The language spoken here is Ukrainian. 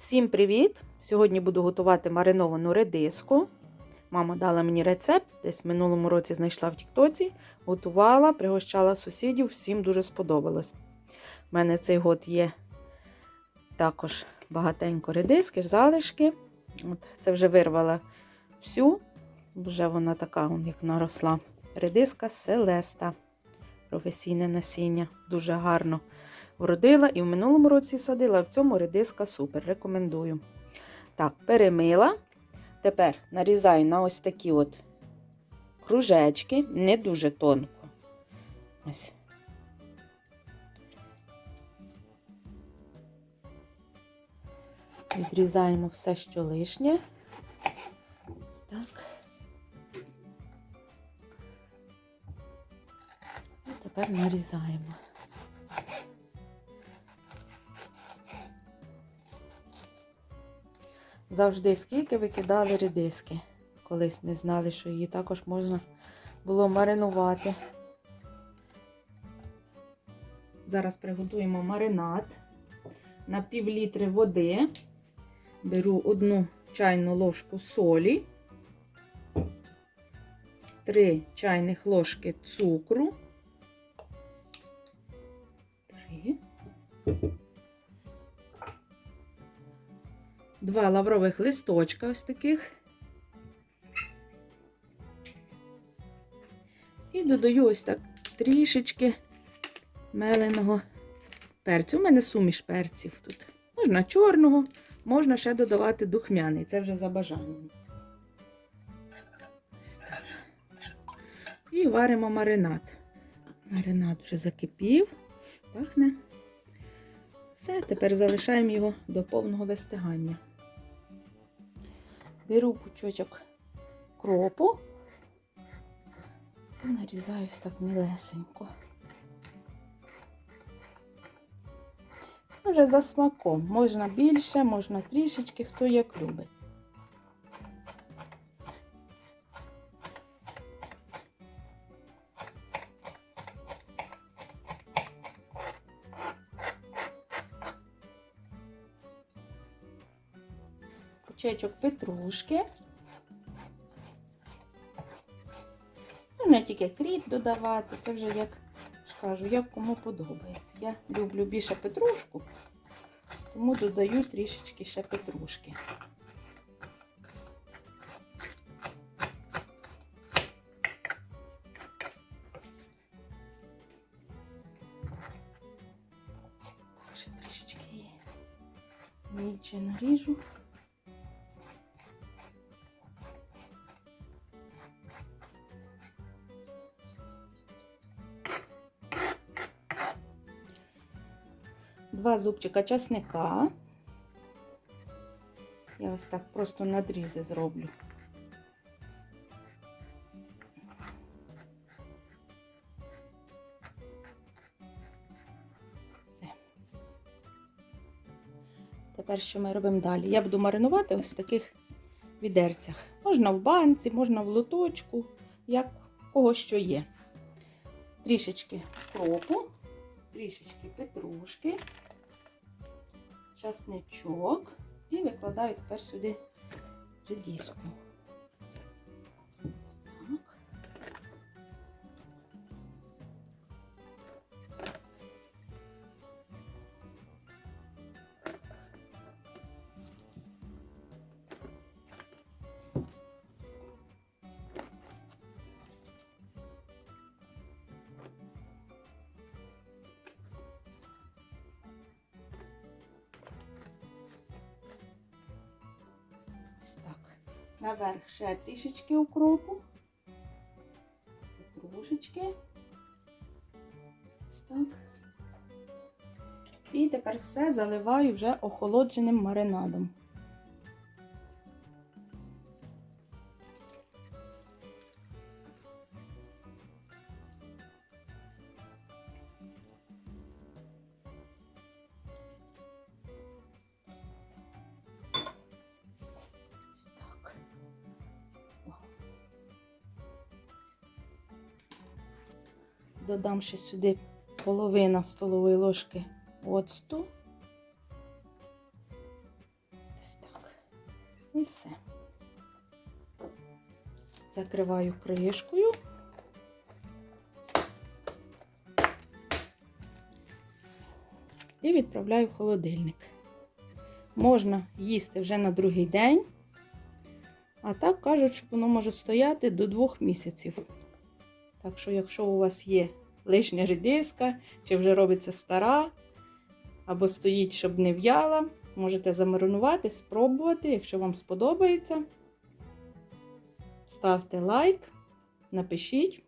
Всім привіт! Сьогодні буду готувати мариновану редиску. Мама дала мені рецепт, десь в минулому році знайшла в Тіктоці, готувала, пригощала сусідів, всім дуже сподобалось. У мене цей год є також багатенько редиски, залишки. От, це вже вирвала всю, вже вона така, як наросла. Редиска Селеста. Професійне насіння. Дуже гарно вродила і в минулому році садила, а в цьому редиска супер. Рекомендую. Так, перемила. Тепер нарізаю на ось такі от кружечки, не дуже тонко. Ось. Відрізаємо все, що лишнє. Так. І тепер нарізаємо. Завжди скільки викидали редиски. Колись не знали, що її також можна було маринувати. Зараз приготуємо маринад на пів літри води. Беру одну чайну ложку солі, 3 чайних ложки цукру. Два лаврових листочка ось таких. І додаю ось так трішечки меленого перцю. У мене суміш перців тут. Можна чорного, можна ще додавати духмяний. Це вже за бажанням. І варимо маринад. Маринад вже закипів, пахне. Все, тепер залишаємо його до повного вистигання. Беру кучочок кропу і нарізаю ось так мілесенько. Це вже за смаком. Можна більше, можна трішечки, хто як любить. Пучечок петрушки. Можна тільки кріп додавати, це вже як кажу, як кому подобається. Я люблю більше петрушку, тому додаю трішечки ще петрушки. Так, ще трішечки її наріжу. Два зубчика часника. Я ось так просто надрізи зроблю. Все. Тепер що ми робимо далі? Я буду маринувати ось в таких відерцях. Можна в банці, можна в лоточку, як кого що є. Трішечки кропу трішечки петрушки, часничок і викладаю тепер сюди редиску. Ось так. Наверх ще трішечки укропу. трошечки. Ось так. І тепер все заливаю вже охолодженим маринадом. Додам ще сюди половина столової ложки оцту. І все. Закриваю кришкою. І відправляю в холодильник. Можна їсти вже на другий день. А так кажуть, що воно може стояти до двох місяців. Так що, якщо у вас є лишня редиска, чи вже робиться стара, або стоїть, щоб не в'яла, можете замаринувати, спробувати, якщо вам сподобається. Ставте лайк, напишіть.